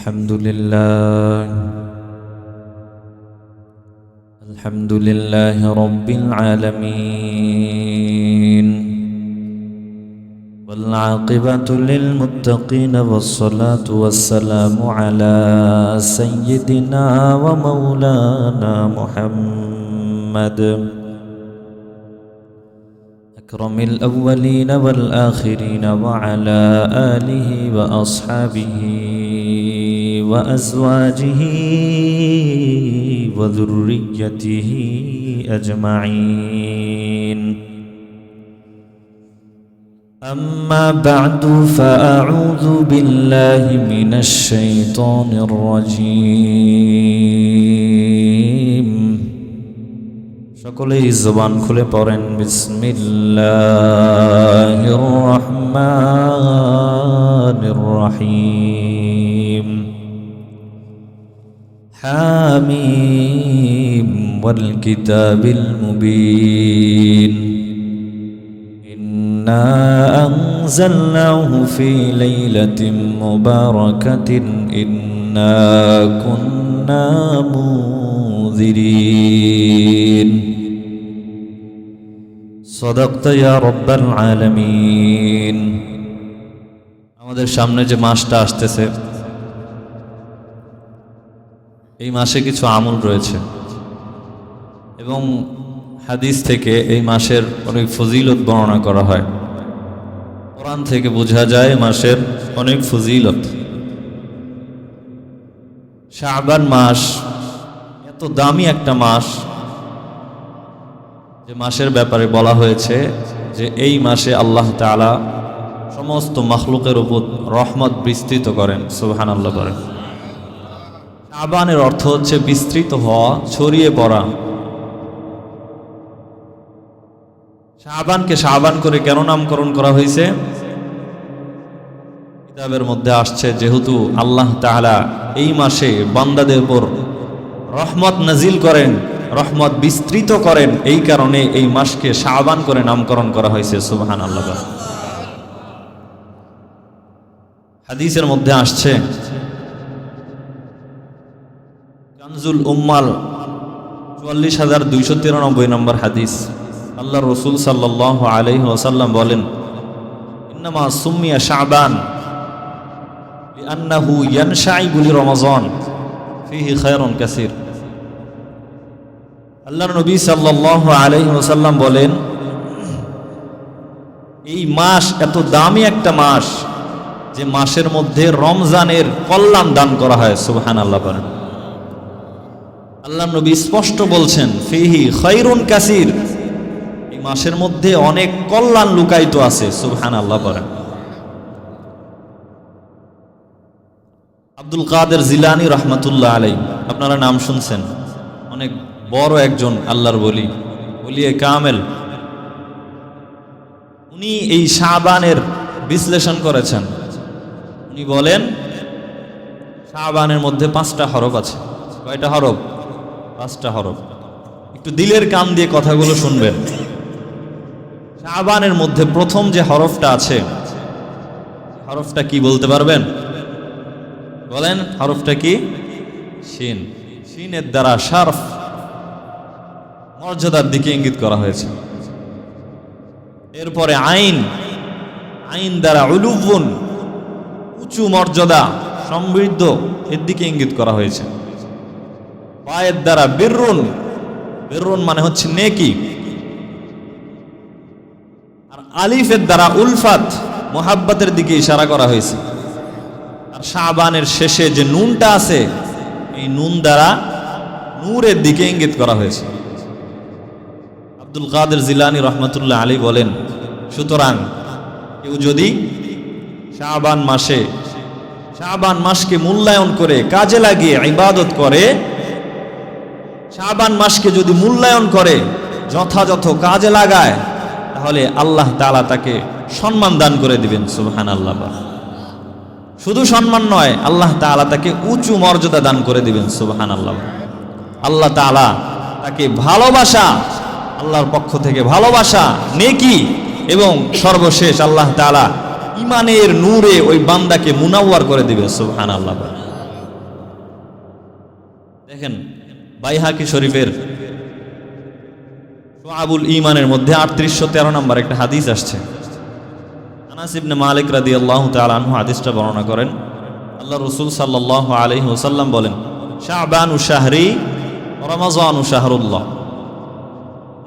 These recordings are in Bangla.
الحمد لله. الحمد لله رب العالمين. والعاقبة للمتقين والصلاة والسلام على سيدنا ومولانا محمد. أكرم الأولين والآخرين وعلى آله وأصحابه وأزواجه وذريته أجمعين أما بعد فأعوذ بالله من الشيطان الرجيم সকলেই জবান খুলে পড়েন বিসমিল্লাহির রহমানির রহিম حاميم والكتاب المبين إنا أنزلناه في ليلة مباركة إنا كنا منذرين صدقت يا رب العالمين আমাদের সামনে যে মাসটা আসতেছে এই মাসে কিছু আমল রয়েছে। এবং হাদিস থেকে এই মাসের অনেক ফজিলত বর্ণনা করা হয়। কোরআন থেকে বোঝা যায় মাসের অনেক ফজিলত। শাবান মাস এত দামি একটা মাস যে মাসের ব্যাপারে বলা হয়েছে যে এই মাসে আল্লাহ তাআলা সমস্ত মখলুকের উপর রহমত বিস্তৃত করেন সুবহান আল্লাহ করেন শাবানের অর্থ হচ্ছে বিস্তৃত হওয়া, ছড়িয়ে পড়া। শাবানকে শাবান করে কেন নামকরণ করা হয়েছে? কিতাবের মধ্যে আসছে যেহেতু আল্লাহ তাহলা এই মাসে বান্দাদের উপর রহমত নাজিল করেন, রহমত বিস্তৃত করেন। এই কারণে এই মাসকে শাবান করে নামকরণ করা হয়েছে সুবহান আল্লাহ হাদিসের মধ্যে আসছে কানজুল উম্মাল, চুয়াল্লিশ হাজার দুইশো তিরানব্বই নম্বর হাদিস। আল্লাহ রসুল সাল্লাহ আলহি ওসাল্লাম বলেন, ইন্নামা সুমিয়া শাবান লিআন্নাহু ইয়ানশাই রমাজন কাসির। আল্লাহর নবী সাল্লাহ আলহি ওসাল্লাম বলেন, এই মাস এত দামি একটা মাস যে মাসের মধ্যে রমজানের কল্যাণ দান করা হয়। সুবহান আল্লাহ বলেন। আল্লাহ নবী স্পষ্ট বলছেন, ফিহি খৈরুন কাসির। এই মাসের মধ্যে অনেক কল্যাণ লুকায়িত আছে সুবহান আল্লাহ বলেন। আব্দুল কাদের জিলানি রহমতুল্লাহ আলাই আপনারা নাম শুনছেন? অনেক বড় একজন আল্লাহর বলি বলিয়ে কামেল। উনি এই শাহবানের বিশ্লেষণ করেছেন। উনি বলেন শাহবানের মধ্যে পাঁচটা হরফ আছে। কয়টা হরফ? পাঁচটা হরফ। একটু দিলের কান দিয়ে কথাগুলো শুনবেন। শাহবানের মধ্যে প্রথম যে হরফটা আছে, হরফটা কি বলতে পারবেন? বলেন, হরফটা কি? শিন। শিনের দ্বারা শারফ। মর্যাদার দিকে ইঙ্গিত করা হয়েছে। এরপরে আইন। আইন দ্বারা উলুবুন উঁচু মর্যাদা, সমৃদ্ধ, এর দিকে ইঙ্গিত করা হয়েছে। পায়ের দ্বারা বেরুন বেরুন মানে হচ্ছে নেকি। আর আলিফের দ্বারা উলফাত, মোহাব্বতের দিকে ইশারা করা হয়েছে। আর শাহবানের শেষে যে নুনটা আছে, এই নুন দ্বারা নূরের দিকে ইঙ্গিত করা হয়েছে। আব্দুল কাদের জিলানি রহমতুল্লাহ আলী বলেন, সুতরাং কেউ যদি শাহবান মাসে শাহবান মাসকে মূল্যায়ন করে, কাজে লাগিয়ে, ইবাদত করে শাহবান মাসকে যদি মূল্যায়ন করে, যথাযথ কাজে লাগায়, তাহলে আল্লাহ তালা তাকে সম্মান দান করে দিবেন সুবহান আল্লাহ শুধু সম্মান নয়, আল্লাহ তালা তাকে উঁচু মর্যাদা দান করে দিবেন সুবহান আল্লাহ আল্লাহ তালা তাকে ভালোবাসা, আল্লাহর পক্ষ থেকে ভালোবাসা, নেকি এবং সর্বশেষ আল্লাহ তালা ইমানের নূরে ওই বান্দাকে মুনাওয়ার করে দিবে সুবহান আল্লাহ দেখেন বাইহাকি শরীফের আবুল ইমানের মধ্যে আটত্রিশশো তেরো নম্বর একটা হাদিস আসছে। আনাস ইবনে মালিক রাদি আল্লাহ তালু হাদিসটা বর্ণনা করেন। আল্লাহ রসুল সাল্লাহ আলহি ওসাল্লাম বলেন শাহবানু শাহরি রমাজানু শাহরুল্লাহ।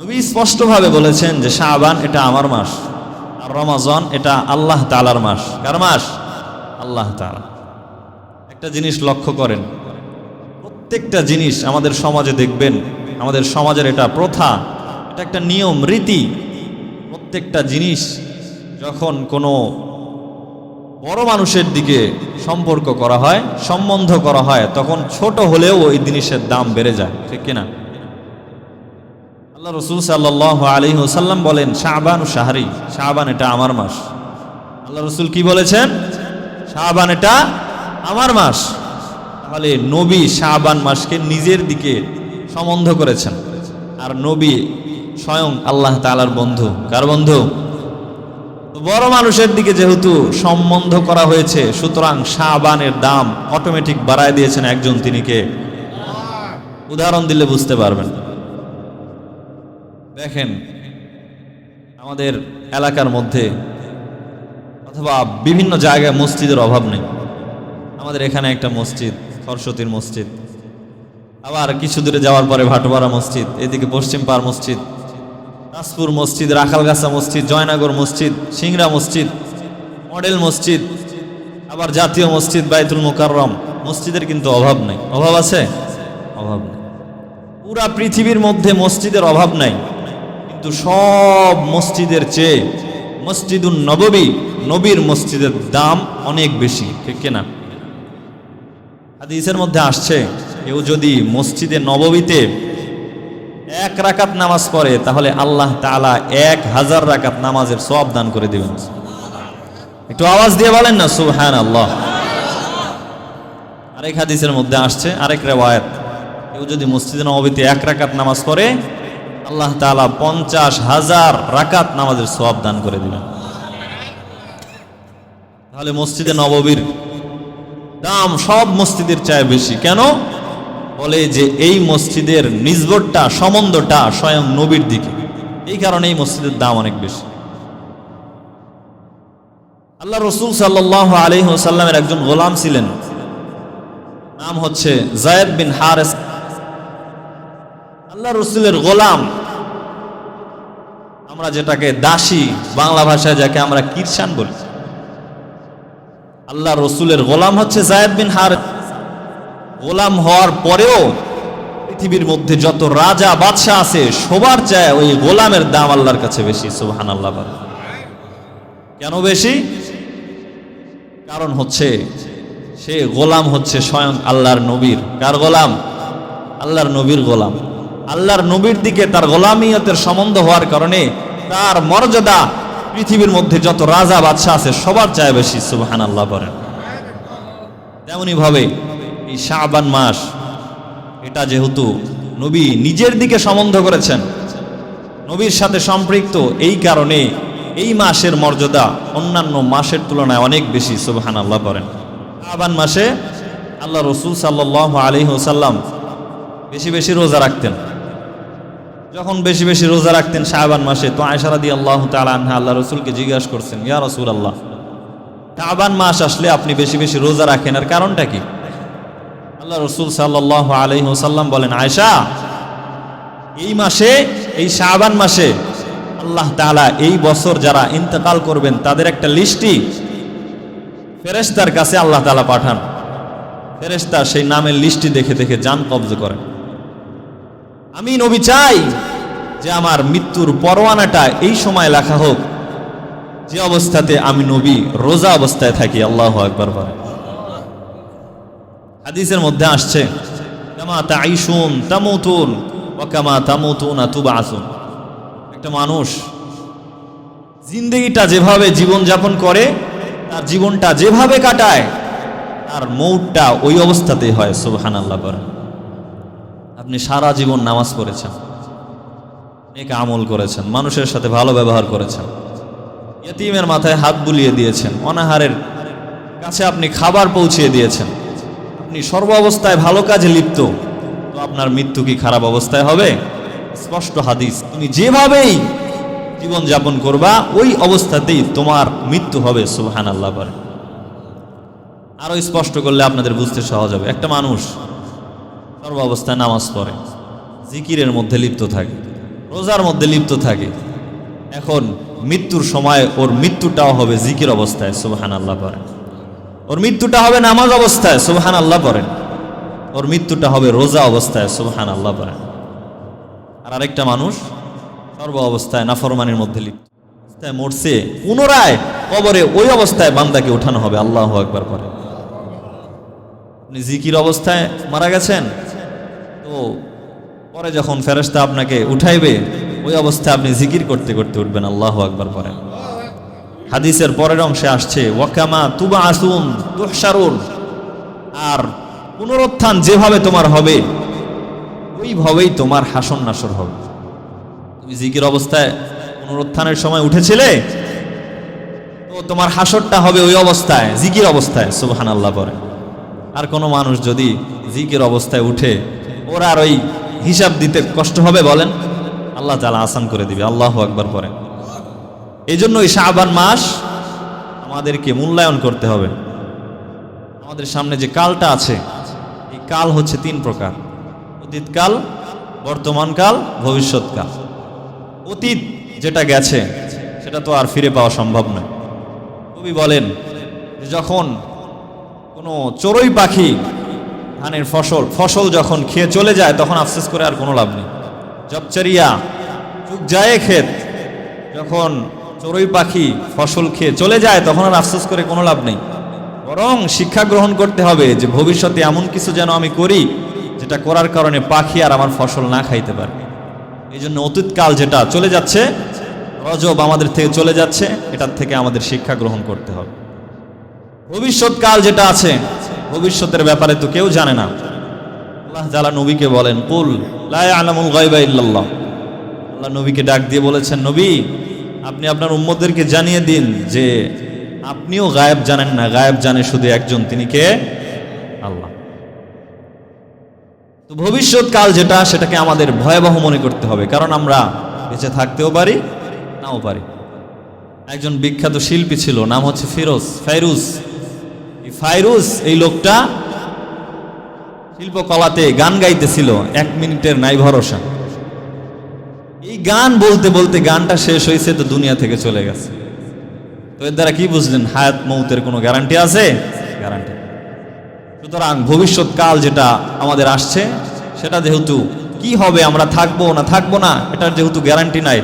নবী স্পষ্টভাবে বলেছেন যে শাহবান এটা আমার মাস আর রমাজান এটা আল্লাহ তালার মাস। কার মাস? আল্লাহ তালা একটা জিনিস লক্ষ্য করেন প্রত্যেকটা জিনিস আমাদের সমাজে দেখবেন, আমাদের সমাজের এটা প্রথা, এটা একটা নিয়ম, রীতি। প্রত্যেকটা জিনিস যখন কোনো বড় মানুষের দিকে সম্পর্ক করা হয়, সম্বন্ধ করা হয়, তখন ছোট হলেও ওই জিনিসের দাম বেড়ে যায়, ঠিক কিনা আল্লাহ রসুল সাল্লাহ আলী সাল্লাম বলেন শাহবান ও শাহরি শাহবান এটা আমার মাস। আল্লাহ রসুল কি বলেছেন? শাহবান এটা আমার মাস। তাহলে নবী শাহবান মাসকে নিজের দিকে সম্বন্ধ করেছেন। আর নবী স্বয়ং আল্লাহ তালার বন্ধু। কার বন্ধু? বড় মানুষের দিকে যেহেতু সম্বন্ধ করা হয়েছে, সুতরাং শাহবানের দাম অটোমেটিক বাড়ায় দিয়েছেন একজন তিনি কে? উদাহরণ দিলে বুঝতে পারবেন। দেখেন, আমাদের এলাকার মধ্যে অথবা বিভিন্ন জায়গায় মসজিদের অভাব নেই। আমাদের এখানে একটা মসজিদ। সরস্বতীর মসজিদ। আবার কিছু দূরে যাওয়ার পরে ভাটোপাড়া মসজিদ, এদিকে পশ্চিম পাড় মসজিদ নাসপুর মসজিদ, রাখালগাছা মসজিদ, জয়নগর মসজিদ, সিংড়া মসজিদ, মডেল মসজিদ, আবার জাতীয় মসজিদ বাইতুল মোকাররম। মসজিদের কিন্তু অভাব নাই। অভাব আছে? অভাব নেই। পুরা পৃথিবীর মধ্যে মসজিদের অভাব নাই। কিন্তু সব মসজিদের চেয়ে মসজিদুন নববী, নবীর মসজিদের দাম অনেক বেশি, ঠিক কিনা? হাদিসের মধ্যে আসছে, কেউ যদি মসজিদে নববীতে এক রাকাত নামাজ পড়ে, তাহলে আল্লাহ তাআলা এক হাজার রাকাত নামাজের সব দান করে দেবেন। একটু আওয়াজ দিয়ে বলেন না সুবহান আল্লাহ আরেক হাদিসের মধ্যে আসছে, আরেক রেওয়ায়াত। কেউ যদি মসজিদে নববীতে এক রাকাত নামাজ পড়ে, আল্লাহ তাআলা পঞ্চাশ হাজার রাকাত নামাজের সব দান করে দিবেন। তাহলে মসজিদে নববীর দাম সব মসজিদের চায় বেশি। কেন? বলে যে এই মসজিদের নিজবরটা সম্বন্ধটা স্বয়ং নবীর দিকে। এই কারণে এই মসজিদের দাম অনেক বেশি। আল্লাহ রসুল সাল্লাহ আলহি সাল্লামের একজন গোলাম ছিলেন। নাম হচ্ছে জায়দ বিন হারেস। আল্লাহ রসুলের গোলাম। আমরা যেটাকে দাসী বাংলা ভাষায় যাকে আমরা কিরসান বলি। আল্লাহ রসুলের গোলাম হচ্ছে জায়দ বিন হার গোলাম হওয়ার পরেও পৃথিবীর মধ্যে যত রাজা বাদশাহ আছে, সবার চায় ওই গোলামের দাম আল্লাহর কাছে বেশি সুবহান আল্লাহ কেন বেশি? কারণ হচ্ছে সে গোলাম হচ্ছে স্বয়ং আল্লাহর নবীর। কার গোলাম? আল্লাহর নবীর গোলাম। আল্লাহর নবীর দিকে তার গোলামিয়তের সম্বন্ধ হওয়ার কারণে তার মর্যাদা পৃথিবীর মধ্যে যত রাজা বাদশাহ আছে, সবার চায় বেশি সুবহান আল্লাহ বলেন। তেমনি ভাবে এই শাবান মাস, এটা যেহেতু নবী নিজের দিকে সম্বন্ধ করেছেন, নবীর সাথে সম্পৃক্ত, এই কারণে এই মাসের মর্যাদা অন্যান্য মাসের তুলনায় অনেক বেশি সুবহান আল্লাহ করেন শাবান মাসে আল্লাহ রসুল সাল্লাহ আলী ওসাল্লাম বেশি বেশি রোজা রাখতেন। যখন বেশি বেশি রোজা রাখতেন শাহবান মাসে, তো আয়সারা দিয়ে আল্লাহ তালাহা আল্লাহ রসুলকে জিজ্ঞাসা করছেন, ইয়া রসুল আল্লাহ শাহবান মাস আসলে আপনি বেশি বেশি রোজা রাখেন আর কারণটা কি? আল্লাহ রসুল সাল্লাহ আলহি ওসাল্লাম বলেন আয়সা এই মাসে, এই শাহবান মাসে আল্লাহ তালা এই বছর যারা ইন্তেকাল করবেন, তাদের একটা লিস্টি ফেরেস্তার কাছে আল্লাহ তালা পাঠান। ফেরেস্তা সেই নামের লিস্টি দেখে দেখে যান কবজ করেন। আমি নবী চাই যে আমার মৃত্যুর পরোয়ানাটা এই সময় লেখা হোক। যে অবস্থাতে আমি নবী, রোজা অবস্থায় থাকি, আল্লাহ একবার হাদিসের মধ্যে আসছে, কামা তাইশুন তামুতুন ওয়াকামা তামুতুন তুবা আসুন একটা মানুষ জিন্দগিটা যেভাবে জীবন যাপন করে, তার জীবনটা যেভাবে কাটায়, তার মৌটটা ওই অবস্থাতেই হয় সুবহান আল্লাহ করেন আপনি সারা জীবন নামাজ পড়েছেন, নেক আমল করেছেন, মানুষের সাথে ভালো ব্যবহার করেছেন, ইয়তিমের মাথায় হাত বুলিয়ে দিয়েছেন, অনাহারের কাছে আপনি খাবার পৌঁছিয়ে দিয়েছেন, আপনি সর্ব অবস্থায় ভালো কাজে লিপ্ত, তো আপনার মৃত্যু কি খারাপ অবস্থায় হবে? স্পষ্ট হাদিস, তুমি যেভাবেই জীবন যাপন করবা, ওই অবস্থাতেই তোমার মৃত্যু হবে সুবহান আল্লাহ বলে। আরও স্পষ্ট করলে আপনাদের বুঝতে সহজ হবে। একটা মানুষ সর্ব অবস্থায় নামাজ পড়ে, জিকিরের মধ্যে লিপ্ত থাকে, রোজার মধ্যে লিপ্ত থাকে। এখন মৃত্যুর সময় ওর মৃত্যুটাও হবে জিকির অবস্থায় সুবহান আল্লাহ পড়েন ওর মৃত্যুটা হবে নামাজ অবস্থায় সুবহান আল্লাহ পড়েন ওর মৃত্যুটা হবে রোজা অবস্থায় সুবহান আল্লাহ পড়েন আর আরেকটা মানুষ সর্ব অবস্থায় নাফরমানির মধ্যে লিপ্ত। মরছে, পুনরায় কবরে ওই অবস্থায় বান্দাকে উঠানো হবে, আল্লাহ একবার পরে। আপনি জিকির অবস্থায় মারা গেছেন? তো পরে যখন ফেরেশতা আপনাকে উঠাইবে, ওই অবস্থায় আপনি জিকির করতে করতে উঠবেন, আল্লাহ একবার পরে। হাদিসের পরের অংশে আসছে, ওয়াকামা তুবা আসুন তুহসারুন আর পুনরুত্থান যেভাবে তোমার হবে, ওইভাবেই তোমার হাসন নাসর হবে। তুমি জিকির অবস্থায় পুনরুত্থানের সময় উঠেছিলে? তো তোমার হাসরটা হবে ওই অবস্থায়, জিকির অবস্থায় সুবহান আল্লাহ পরে। আর কোনো মানুষ যদি জিকির অবস্থায় উঠে ওর আর ওই হিসাব দিতে কষ্ট হবে বলেন? আল্লাহ তালা আসান করে দিবে, আল্লাহ একবার পরে। এই জন্য এই শাহবান মাস আমাদেরকে মূল্যায়ন করতে হবে। আমাদের সামনে যে কালটা আছে, এই কাল হচ্ছে তিন প্রকার। অতীতকাল বর্তমানকাল ভবিষ্যৎকাল অতীত যেটা গেছে, সেটা তো আর ফিরে পাওয়া সম্ভব নয়। কবি বলেন যখন কোনো চড়ুই পাখি ধানের ফসল ফসল যখন খেয়ে চলে যায়, তখন আফসোস করে আর কোনো লাভ নেই। জবচরিয়া চুক যায় ক্ষেত, যখন চড়ুই পাখি ফসল খেয়ে চলে যায়, তখন আর আফসোস করে কোনো লাভ নেই। বরং শিক্ষা গ্রহণ করতে হবে যে ভবিষ্যতে এমন কিছু যেন আমি করি, যেটা করার কারণে পাখি আর আমার ফসল না খাইতে পারে। এই জন্য অতীতকাল যেটা চলে যাচ্ছে, রজব আমাদের থেকে চলে যাচ্ছে, এটার থেকে আমাদের শিক্ষা গ্রহণ করতে হবে। ভবিষ্যৎকাল যেটা আছে, ভবিষ্যতের ব্যাপারে তো কেউ জানে না। আল্লাহ জালা নবীকে বলেন, কুল লা ইয়ালামুল গায়বা ইল্লাল্লাহ। আল্লাহ নবীকে ডাক দিয়ে বলেছেন, নবী, আপনি আপনার উম্মতদেরকে জানিয়ে দিন যে আপনিও গায়েব জানেন না। গায়েব জানে শুধু একজন, তিনি কে? আল্লাহ। তো ভবিষ্যৎকাল যেটা, সেটাকে আমাদের ভয়াবহ মনে করতে হবে, কারণ আমরা বেঁচে থাকতেও পারি, নাও পারি। একজন বিখ্যাত শিল্পী ছিল, নাম হচ্ছে ফিরোজ, ফাইরুজ। এই ফাইরুজ, এই লোকটা শিল্পকলাতে গান গাইতেছিল। এক মিনিটের নাই ভরসা। এই গান বলতে বলতে গানটা শেষ হয়েছে তো দুনিয়া থেকে চলে গেছে। তো এর দ্বারা কি বুঝলেন? হায়াত মৌতের কোনো গ্যারান্টি আছে? গ্যারান্টি। সুতরাং ভবিষ্যৎকাল যেটা আমাদের আসছে, সেটা যেহেতু কি হবে, আমরা থাকব না থাকব না, এটার যেহেতু গ্যারান্টি নাই,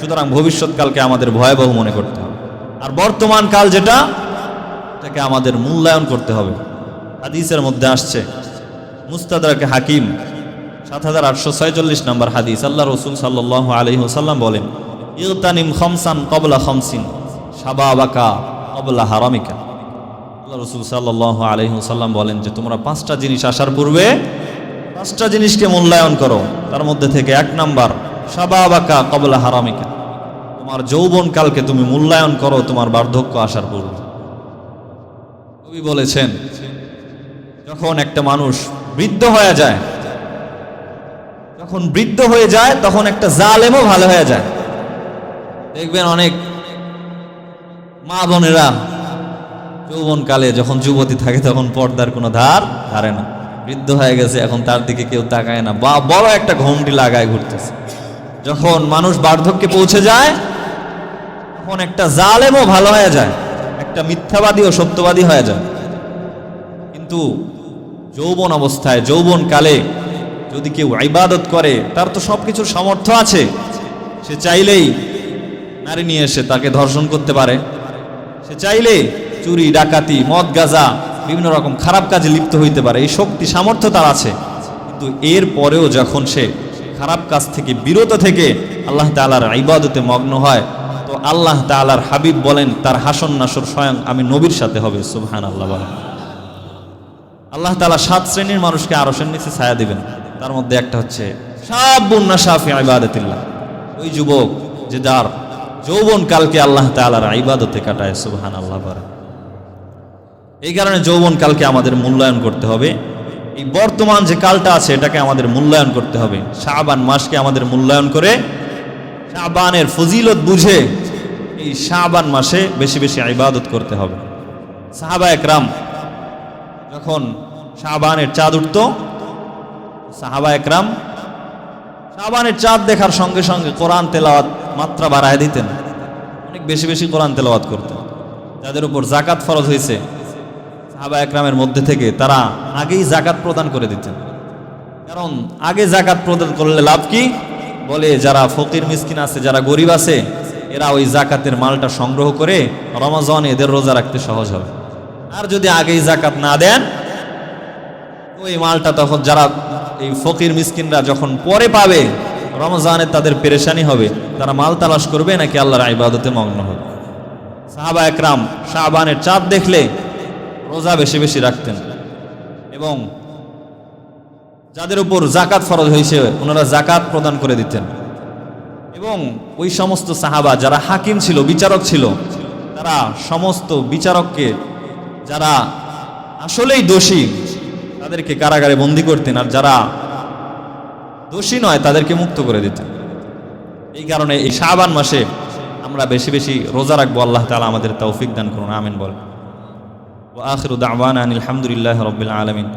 সুতরাং ভবিষ্যৎকালকে আমাদের ভয়াবহ মনে করতে হবে। আর বর্তমান কাল যেটা এটাকে আমাদের মূল্যায়ন করতে হবে। হাদিসের মধ্যে আসছে মুস্তাদাকে হাকিম, সাত হাজার আটশো ছয়চল্লিশ নম্বর হাদিস। আল্লাহ রসুল সাল্লাহ আলহি বলেন, ইউতানিম খমসান কবলা খমসিন সাবাবাকা কবলা হারামিকা। আল্লাহ রসুল সাল্লাহ আলহি সাল্লাম বলেন যে, তোমরা পাঁচটা জিনিস আসার পূর্বে পাঁচটা জিনিসকে মূল্যায়ন করো। তার মধ্যে থেকে এক নাম্বার সাবাবাকা কবলা হারামিকা। তোমার যৌবন কালকে তুমি মূল্যায়ন করো, তোমার বার্ধক্য আসার পূর্বে। কবি বলেছেন, যখন একটা মানুষ বৃদ্ধ হয়ে যায়, যখন বৃদ্ধ হয়ে যায়, তখন একটা জালেমও ভালো হয়ে যায়। দেখবেন অনেক মা বোনেরা যৌবনকালে যখন যুবতী থাকে, তখন পর্দার কোনো ধার ধারে না। বৃদ্ধ হয়ে গেছে, এখন তার দিকে কেউ তাকায় না। বা বড় একটা ঘুমটি লাগায় ঘুরতেছে। যখন মানুষ বার্ধক্যে পৌঁছে যায়, তখন একটা জালেমও ভালো হয়ে যায়। একটা মিথ্যাবাদী ও সত্যবাদী হয়ে যায়। কিন্তু যৌবন অবস্থায় যৌবন কালে যদি কেউ ইবাদত করে, তার তো সব কিছুর সামর্থ্য আছে। সে চাইলেই নারী নিয়ে এসে তাকে ধর্ষণ করতে পারে। সে চাইলে চুরি, ডাকাতি, মদ, গাজা, বিভিন্ন রকম খারাপ কাজে লিপ্ত হইতে পারে। এই শক্তি, সামর্থ্য তার আছে। কিন্তু এর পরেও যখন সে খারাপ কাজ থেকে, বিরত থেকে আল্লাহ তালার ইবাদতে মগ্ন হয় তো আল্লাহ তালার হাবিব বলেন, তার হাসন নাসর স্বয়ং আমি নবীর সাথে হবে সুবহান আল্লাহ বলেন। আল্লাহ তালা সাত শ্রেণির মানুষকে আরসের নিচে ছায়া দিবেন। তার মধ্যে একটা হচ্ছে সাফি ইবাদতিল্লাহ। ওই যুবক যে যার যৌবন কালকে আল্লাহ তালার ইবাদতে কাটায় আল্লাহ এই কারণে যৌবন কালকে আমাদের মূল্যায়ন করতে হবে। এই বর্তমান যে কালটা আছে, এটাকে আমাদের মূল্যায়ন করতে হবে। শাবান মাসকে আমাদের মূল্যায়ন করে, শাবানের ফজিলত বুঝে এই শাবান মাসে বেশি বেশি ইবাদত করতে হবে। সাহাবা একরাম যখন শাবানের চাঁদ উঠত, সাহাবা একরাম শাবানের চাঁদ দেখার সঙ্গে সঙ্গে কোরআন তেলাওয়াত মাত্রা বাড়ায় দিতেন। অনেক বেশি বেশি কোরআন তেলাওয়াত করতেন যাদের উপর জাকাত ফরজ হয়েছে, সাহাবা একরামের মধ্যে থেকে তারা আগেই জাকাত প্রদান করে দিতেন। কারণ আগে জাকাত প্রদান করলে লাভ কি? বলে যারা ফকির, মিসকিন আছে, যারা গরিব আছে এরা ওই জাকাতের মালটা সংগ্রহ করে রমাজন এদের রোজা রাখতে সহজ হবে। আর যদি আগেই জাকাত না দেন, ওই মালটা তখন যারা এই ফকির মিসকিনরা যখন পরে পাবে, রমজানে তাদের পেরেশানি হবে। তারা মাল তালাশ করবে নাকি আল্লাহর ইবাদতে মগ্ন হবে? সাহাবা একরাম শাহবানের চাঁদ দেখলে রোজা বেশি বেশি রাখতেন। এবং যাদের উপর জাকাত ফরজ হয়েছে, ওনারা জাকাত প্রদান করে দিতেন। এবং ওই সমস্ত সাহাবা যারা হাকিম ছিল, বিচারক ছিল, তারা সমস্ত বিচারককে যারা আসলেই দোষী, তাদেরকে কারাগারে বন্দি করতেন আর যারা দোষী নয়, তাদেরকে মুক্ত করে দিতেন। এই কারণে এই শাবান মাসে আমরা বেশি বেশি রোজা রাখব। আল্লাহ তালা আমাদের তৌফিক দান করুন। আমিন বল ও আখির দাওয়ান আলহামদুলিল্লাহ রবিল আলমিন।